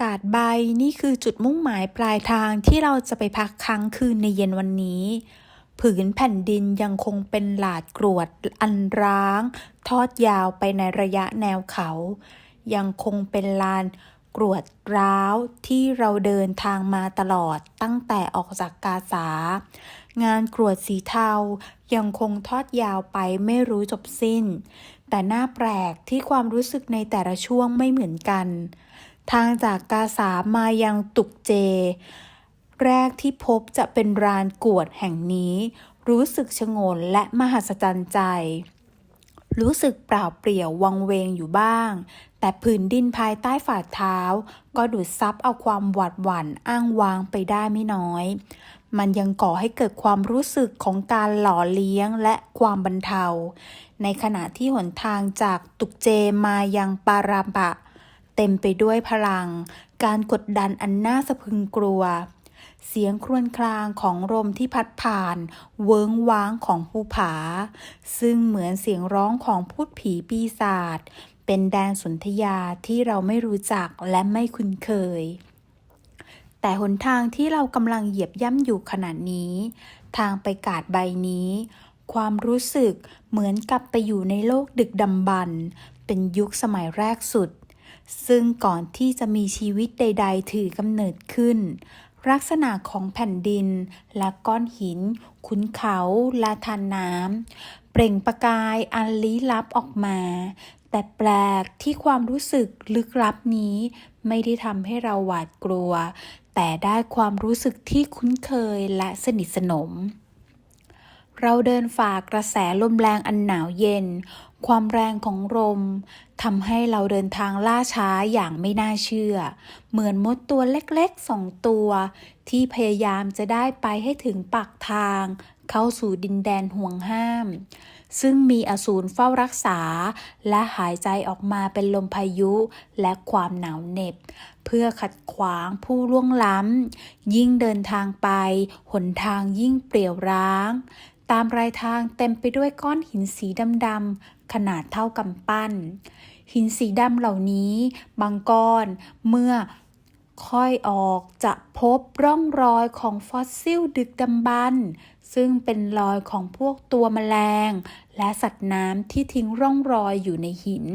กาดใบนี่คือจุดมุ่งหมายปลายทางที่เราจะไปพักค้างคืนในเย็นวันนี้ ผืนแผ่นดินยังคงเป็นหลาดกรวดอันร้าง ทอดยาวไปในระยะแนวเขา ยังคงเป็นลานกรวดร้าวที่เราเดินทางมาตลอดตั้งแต่ออกจากกาสา งานกรวดสีเทายังคงทอดยาวไปไม่รู้จบสิ้น แต่น่าแปลกที่ความรู้สึกในแต่ละช่วงไม่เหมือนกัน ทางจากกาสามายังตุกเจ แรกที่พบจะเป็นรานกวดแห่งนี้ รู้สึกชงนและมหัศจรรย์ใจ รู้สึกเปล่าเปลี่ยววังเวงอยู่บ้าง แต่ผืนดินภายใต้ฝ่าเท้า ก็ดูดซับเอาความหวาดหวั่นอ้างวางไปได้ไม่น้อย มันยังก่อให้เกิดความรู้สึกของการหล่อเลี้ยงและความบรรเทา ในขณะที่หนทางจากตุกเจมายังปาราบะ เต็มไปด้วยพลัง การกดดันอันน่าสะพึงกลัว เสียงครวญครางของลมที่พัดผ่าน เวิ้งว้างของภูผา ซึ่งเหมือนเสียงร้องของพูดผีปีศาจเป็นแดนสนธยาที่เราไม่รู้จักและไม่คุ้นเคย แต่หนทางที่เรากำลังเหยียบย่ำอยู่ขณะนี้ ทางไปกาดใบนี้ ความรู้สึกเหมือนกลับไปอยู่ในโลกดึกดำบรรเป็นยุคสมัยแรกสุด ซึ่งก่อนที่จะมีชีวิตใด ๆ ถือกำเนิดขึ้น ลักษณะของแผ่นดิน และก้อนหิน ขุนเขาและทานน้ำ เปล่งประกายอันลี้ลับออกมา แต่แปลกที่ความรู้สึกลึกลับนี้ ไม่ได้ทำให้เราหวาดกลัว แต่ได้ความรู้สึกที่คุ้นเคยและสนิทสนมเราเดินฝ่ากระแสลมแรงอันหนาวเย็น ความแรงของลมทำให้เราเดินทางล่าช้าอย่างไม่น่าเชื่อ เหมือนมดตัวเล็กๆสองตัว ที่พยายามจะได้ไปให้ถึงปากทาง เข้าสู่ดินแดนห่วงห้าม ซึ่งมีอสูรเฝ้ารักษา และหายใจออกมาเป็นลมพายุและความหนาวเหน็บ เพื่อขัดขวางผู้ล่วงล้ำ ยิ่งเดินทางไป หนทางยิ่งเปลี่ยวร้าง ตามรายทางเต็มไปด้วยก้อนหินสีดำๆขนาดเท่ากำปั้น หินสีดำเหล่านี้บางก้อนเมื่อค่อยออกจะพบร่องรอยของฟอสซิลดึกดำบรรพ์ซึ่งเป็นรอยของพวกตัวแมลง และสัตว์น้ำที่ทิ้งร่องรอยอยู่ในหิน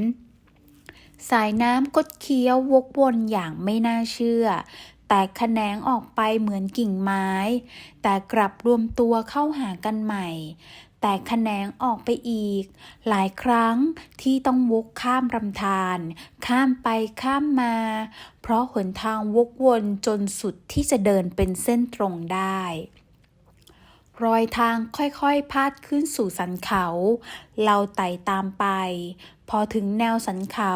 สายน้ำกดเคี้ยววกวนอย่างไม่น่าเชื่อ แต่แขนงออกไปเหมือนกิ่งไม้ แต่กลับรวมตัวเข้าหากันใหม่ แต่แขนงออกไปอีก หลายครั้งที่ต้องวกข้ามลำธารข้ามไปข้ามมา เพราะหนทางวกวนจนสุดที่จะเดินเป็นเส้นตรงได้ รอยทางค่อยๆ พาดขึ้นสู่สันเขา เราไต่ตามไป พอถึงแนวสันเขา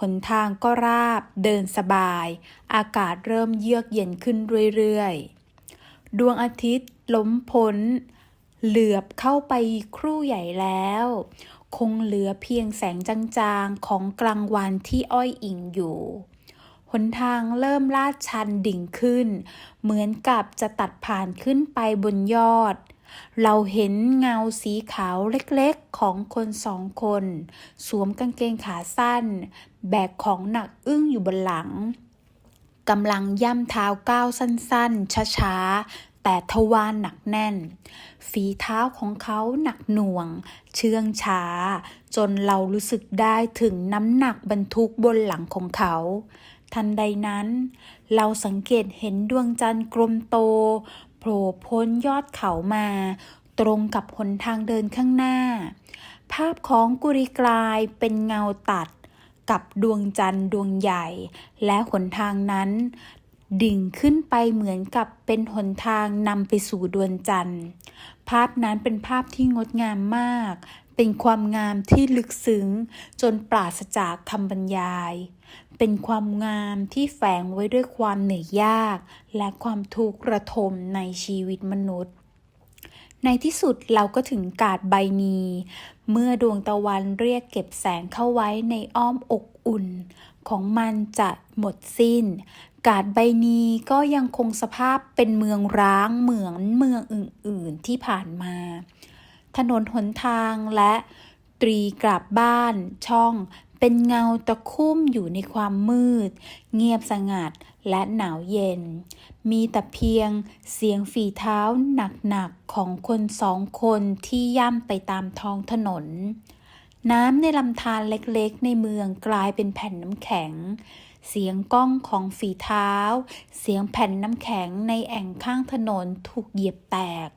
หนทางก็ราบ เดินสบาย อากาศเริ่มเยือกเย็นขึ้นเรื่อยๆ ดวงอาทิตย์ล้มพ้น เหลือบเข้าไปครู่ใหญ่แล้ว คงเหลือเพียงแสงจางๆ ของกลางวันที่อ้อยอิงอยู่ หนทางเริ่มลาดชันดิ่งขึ้น เหมือนกับจะตัดผ่านขึ้นไปบนยอด เราเห็นเงาสีขาวเล็กๆของคนสองคน สวมกางเกงขาสั้น แบกของหนักอึ้งอยู่บนหลังกำลังย่ำเท้าก้าวสั้นๆ ช้าๆ แต่ทวารหนักแน่น ฝีเท้าของเขาหนักหน่วง เชื่องช้า จนเรารู้สึกได้ถึงน้ำหนักบรรทุกบนหลังของเขา ทันใดนั้น เราสังเกตเห็นดวงจันทร์กลมโต โผล่พ้นยอดเขามา ตรงกับหนทางเดินข้างหน้า ภาพของกุริกลายเป็นเงาตัด กับดวงจันทร์ดวงใหญ่ และหนทางนั้น ดิ่งขึ้นไปเหมือนกับเป็นหนทางนำไปสู่ดวงจันทร์ ภาพนั้นเป็นภาพที่งดงามมาก เป็นความงามที่ลึกซึ้ง จนปราศจากคำบรรยาย เป็นความงามที่แฝงไว้ด้วยความเหนื่อยยาก และความทุกข์ระทมในชีวิตมนุษย์ ในที่สุดเราก็ถึงกาดใบนีเมื่อดวงตะวันเรียกเก็บแสงเข้าไว้ในอ้อมอกอุ่น ของมันจะหมดสิ้น กาดใบนีก็ยังคงสภาพเป็นเมืองร้างเหมือนเมืองอื่นๆที่ผ่านมา ถนนหนทางและตรีกลับบ้านช่อง เป็นเงาตะคุ่มอยู่ในความมืด เงียบสงัดและหนาวเย็น มีแต่เพียงเสียงฝีเท้าหนักๆของคนสองคนที่ย่ำไปตามท้องถนน น้ำในลำธารเล็กๆ ในเมืองกลายเป็นแผ่นน้ำแข็ง เสียงก้องของฝีเท้า เสียงแผ่นน้ำแข็งในแอ่งข้างถนนถูกเหยียบแตก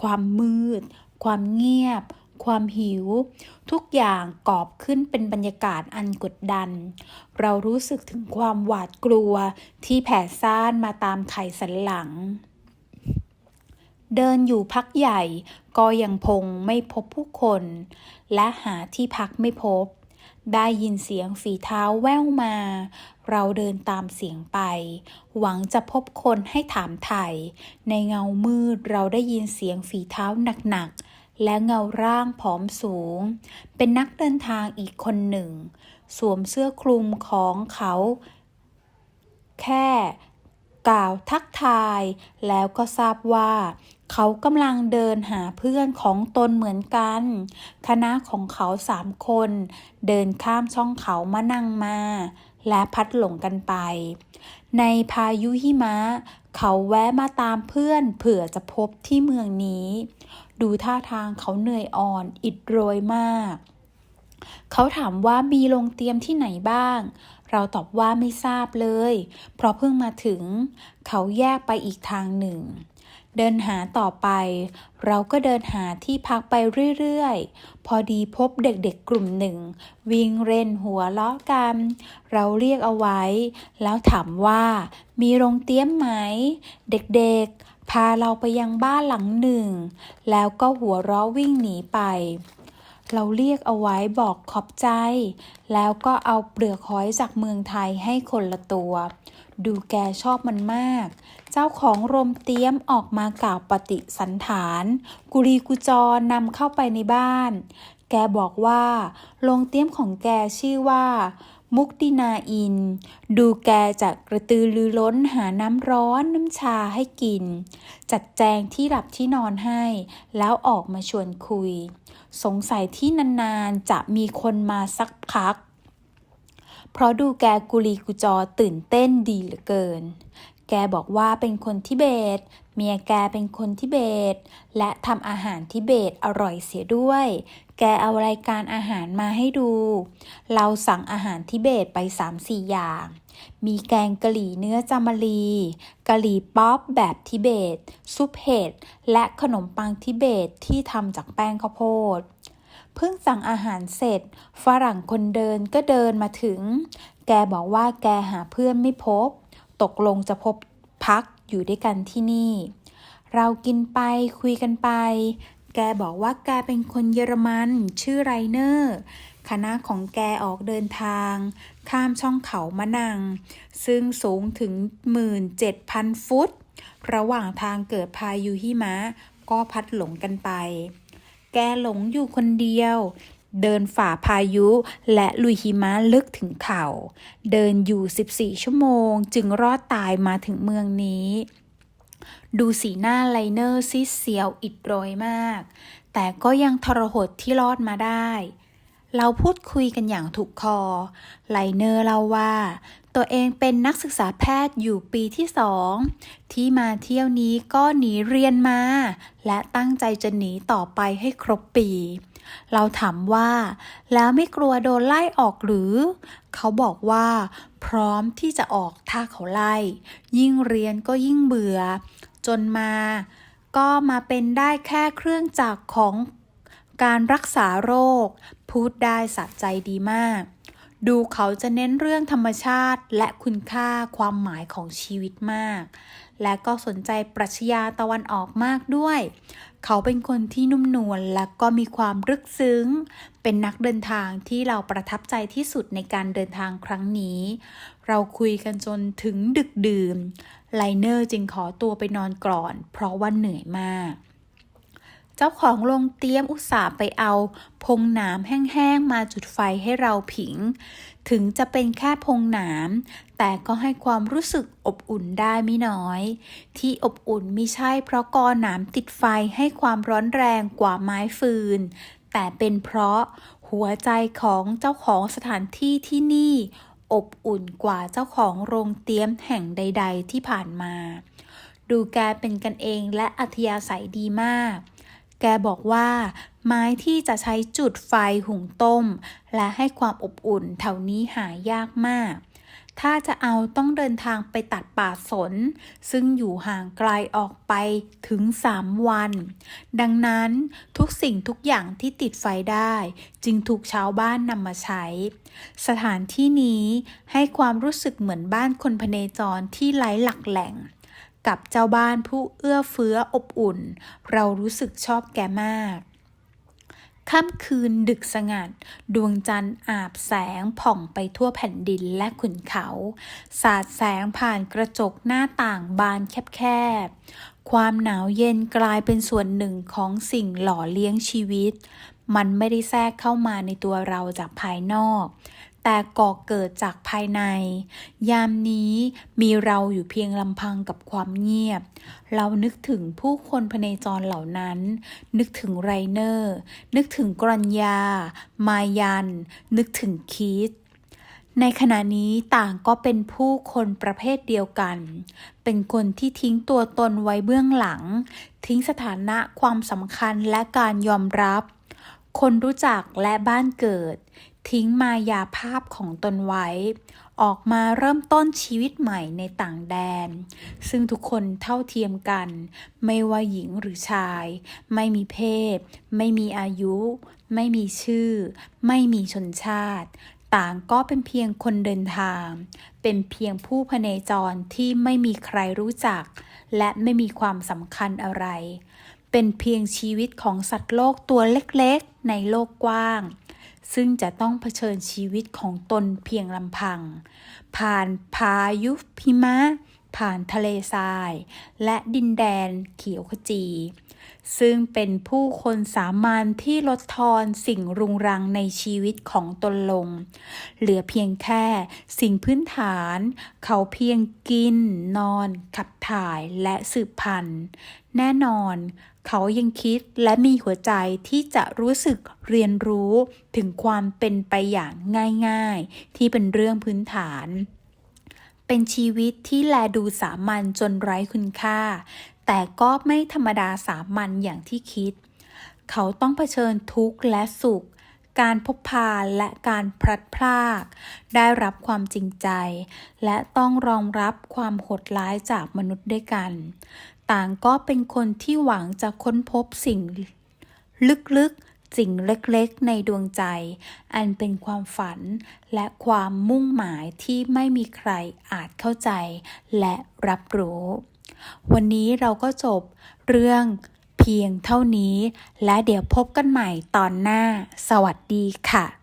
ความมืด ความเงียบ ความหิว ทุกอย่างกอบขึ้นเป็นบรรยากาศอันกดดัน เรารู้สึกถึงความหวาดกลัวที่แผ่ซ่านมาตามไขสันหลัง เดินอยู่พักใหญ่ก็ยังพงไม่พบผู้คน และหาที่พักไม่พบ ได้ยินเสียงฝีเท้าแว่วมา เราเดินตามเสียงไป หวังจะพบคนให้ถามไถ่ในเงามืดเราได้ยินเสียงฝีเท้าหนักๆ และเงาร่างผอมสูง เป็นนักเดินทางอีกคนหนึ่ง สวมเสื้อคลุมของเขา แค่กล่าวทักทายแล้วก็ทราบว่า เขากำลังเดินหาเพื่อนของตนเหมือนกัน คณะของเขาสามคน เดินข้ามช่องเขามานั่งมา และพัดหลงกันไป ในพายุหิมะ เขาแวะมาตามเพื่อนเผื่อจะพบที่เมืองนี้ ดูท่าทางเขาเหนื่อยอ่อนอิดโรยมาก เขาถามว่ามีโรงเตรียมที่ไหนบ้าง เราตอบว่าไม่ทราบเลย เพราะเพิ่งมาถึง เขาแยกไปอีกทางหนึ่ง เดินหาต่อไป เราก็เดินหาที่พักไปเรื่อยๆ พอดีพบเด็กๆกลุ่มหนึ่ง วิ่งเล่นหัวล้อกัน เราเรียกเอาไว้ แล้วถามว่ามีโรงเตรียมไหม เด็กๆ พาเราไปยังบ้านหลังหนึ่ง แล้วก็หัวเราะวิ่งหนีไป เราเรียกเอาไว้บอกขอบใจ แล้วก็เอาเปลือกหอยจากเมืองไทยให้คนละตัว ดูแกชอบมันมาก เจ้าของรมเตี๊ยมออกมากล่าวปฏิสันฐาน กุรีกุจรนำเข้าไปในบ้าน แกบอกว่าโรงเตี๊ยมของแกชื่อว่า มุกดินาอิน ดูแกจะกระตือรือร้นหาน้ำร้อนน้ำชาให้กิน จัดแจงที่หลับที่นอนให้ แล้วออกมาชวนคุย สงสัยที่นานๆจะมีคนมาสักพัก เพราะดูแกกุลีกุจอตื่นเต้นดีเหลือเกิน แกบอกว่าเป็นคนทิเบต เมียแกเป็นคนทิเบต และทำอาหารทิเบตอร่อยเสียด้วย แกเอารายการอาหารมาให้ดู เราสั่งอาหารทิเบตไป3-4อย่าง มีแกงกะหรี่เนื้อจามรีกะหรี่ป๊อปแบบทิเบต ซุปเห็ด และขนมปังทิเบตที่ทำจากแป้งข้าวโพดเพิ่งสั่งอาหารเสร็จ ฝรั่งคนเดินก็เดินมาถึง แกบอกว่าแกหาเพื่อนไม่พบ ตกลงจะพบพัก อยู่ด้วยกันที่นี่ เรากินไปคุยกันไป แกบอกว่าแกเป็นคนเยอรมันชื่อไรเนอร์ คณะของแกออกเดินทาง ข้ามช่องเขามะนัง ซึ่งสูงถึง 17,000 ฟุต ระหว่างทางเกิดพายุหิมะก็พัดหลงกันไป แกหลงอยู่คนเดียว เดินฝ่าพายุ และลุยหิมะลึกถึงเขา่า เดินอยู่ 14 ชั่วโมง จึงรอดตายมาถึงเมืองนี้ ดูสีหน้าไลเนอร์ซีเสียวอิดโรยมาก แต่ก็ยังทรหดที่รอดมาได้ เราพูดคุยกันอย่างถูกคอ ไลเนอร์เล่าว่า ตัวเองเป็นนักศึกษาแพทย์อยู่ปีที่สองที่มาเที่ยวนี้ก็หนีเรียนมา และตั้งใจจะหนีต่อไปให้ครบปี เราถามว่า แล้วไม่กลัวโดนไล่ออกหรือ เขาบอกว่า พร้อมที่จะออกถ้าเขาไล่ ยิ่งเรียนก็ยิ่งเบื่อ จนมา ก็มาเป็นได้แค่เครื่องจักรของการรักษาโรค พูดได้สะใจดีมาก ดูเขาจะเน้นเรื่องธรรมชาติและคุณค่าความหมายของชีวิตมาก และก็สนใจปรัชญาตะวันออกมากด้วย เขาเป็นคนที่นุ่มนวลและก็มีความรึกซึ้ง เป็นนักเดินทางที่เราประทับใจที่สุดในการเดินทางครั้งนี้ เราคุยกันจนถึงดึกดื่นไลเนอร์จึงขอตัวไปนอนก่อน เพราะว่าเหนื่อยมาก เจ้าของโรงเตรียมอุตส่าห์ไปเอาพงหนามแห้งๆมาจุดไฟให้เราผิง ถึงจะเป็นแค่พงหนามแต่ก็ให้ความรู้สึกอบอุ่นได้ไม่น้อย ที่อบอุ่นไม่ใช่เพราะกอหนามติดไฟให้ความร้อนแรงกว่าไม้ฟืน แต่เป็นเพราะหัวใจของเจ้าของสถานที่ที่นี่ อบอุ่นกว่าเจ้าของโรงเตี้ยมแห่งใด ๆ ที่ผ่านมา ดูแกเป็นกันเองและอัธยาศัยดีมาก แกบอกว่า ไม้ที่จะใช้จุดไฟหุงต้ม และให้ความอบอุ่นแถวนี้หายากมาก ถ้าจะเอาต้องเดินทางไปตัดป่าสน ซึ่งอยู่ห่างไกลออกไปถึง3วัน ดังนั้นทุกสิ่งทุกอย่างที่ติดไฟได้ จึงถูกชาวบ้านนำมาใช้ สถานที่นี้ให้ความรู้สึกเหมือนบ้านคนพเนจรที่ไร้หลักแหล่ง กับเจ้าบ้านผู้เอื้อเฟื้ออบอุ่น เรารู้สึกชอบแกมากค่ำคืนดึกสงัด ดวงจันทร์อาบแสงผ่องไปทั่วแผ่นดินและขุนเขา สาดแสงผ่านกระจกหน้าต่างบานแคบๆ ความหนาวเย็นกลายเป็นส่วนหนึ่งของสิ่งหล่อเลี้ยงชีวิต มันไม่ได้แทรกเข้ามาในตัวเราจากภายนอก แต่ก่อเกิดจากภายใน ยามนี้มีเราอยู่เพียงลำพังกับความเงียบ เรานึกถึงผู้คนพเนจรเหล่านั้น นึกถึงไรเนอร์ นึกถึงกรัญญา มายัน นึกถึงคีตในขณะนี้ต่างก็เป็นผู้คนประเภทเดียวกัน เป็นคนที่ทิ้งตัวตนไว้เบื้องหลัง ทิ้งสถานะความสำคัญและการยอมรับ คนรู้จักและบ้านเกิด ทิ้งมายาภาพของตนไว้ ออกมาเริ่มต้นชีวิตใหม่ในต่างแดน ซึ่งทุกคนเท่าเทียมกัน ไม่ว่าหญิงหรือชาย ไม่มีเพศ ไม่มีอายุ ไม่มีชื่อ ไม่มีชนชาติ ต่างก็เป็นเพียงคนเดินทาง เป็นเพียงผู้พเนจรที่ไม่มีใครรู้จัก และไม่มีความสำคัญอะไร เป็นเพียงชีวิตของสัตว์โลกตัวเล็กๆ ในโลกกว้าง ซึ่งจะต้องเผชิญชีวิตของตนเพียงลำพัง ผ่านพายุพิมะ ผ่านทะเลทราย และดินแดนเขียวขจี ซึ่งเป็นผู้คนสามัญที่ลดทอนสิ่งรุงรังในชีวิตของตนลง เหลือเพียงแค่สิ่งพื้นฐาน เขาเพียงกิน นอน ขับถ่ายและสืบพันธุ์ แน่นอนเขายังคิดและมีหัวใจที่จะรู้สึกเรียนรู้ถึงความเป็นไปอย่างง่ายๆ ที่เป็นเรื่องพื้นฐาน เป็นชีวิตที่แลดูสามัญจนไร้คุณค่า แต่ก็ไม่ธรรมดาสามัญอย่างที่คิด เขาต้องเผชิญทุกข์และสุข การพบพาและการพลัดพราก ได้รับความจริงใจ และต้องรองรับความโหดร้ายจากมนุษย์ด้วยกัน ต่างก็เป็นคนที่หวังจะค้นพบสิ่งลึกๆ สิ่งเล็กๆในดวงใจ อันเป็นความฝันและความมุ่งหมายที่ไม่มีใครอาจเข้าใจและรับรู้ วันนี้เราก็จบเรื่องเพียงเท่านี้ และเดี๋ยวพบกันใหม่ตอนหน้า สวัสดีค่ะ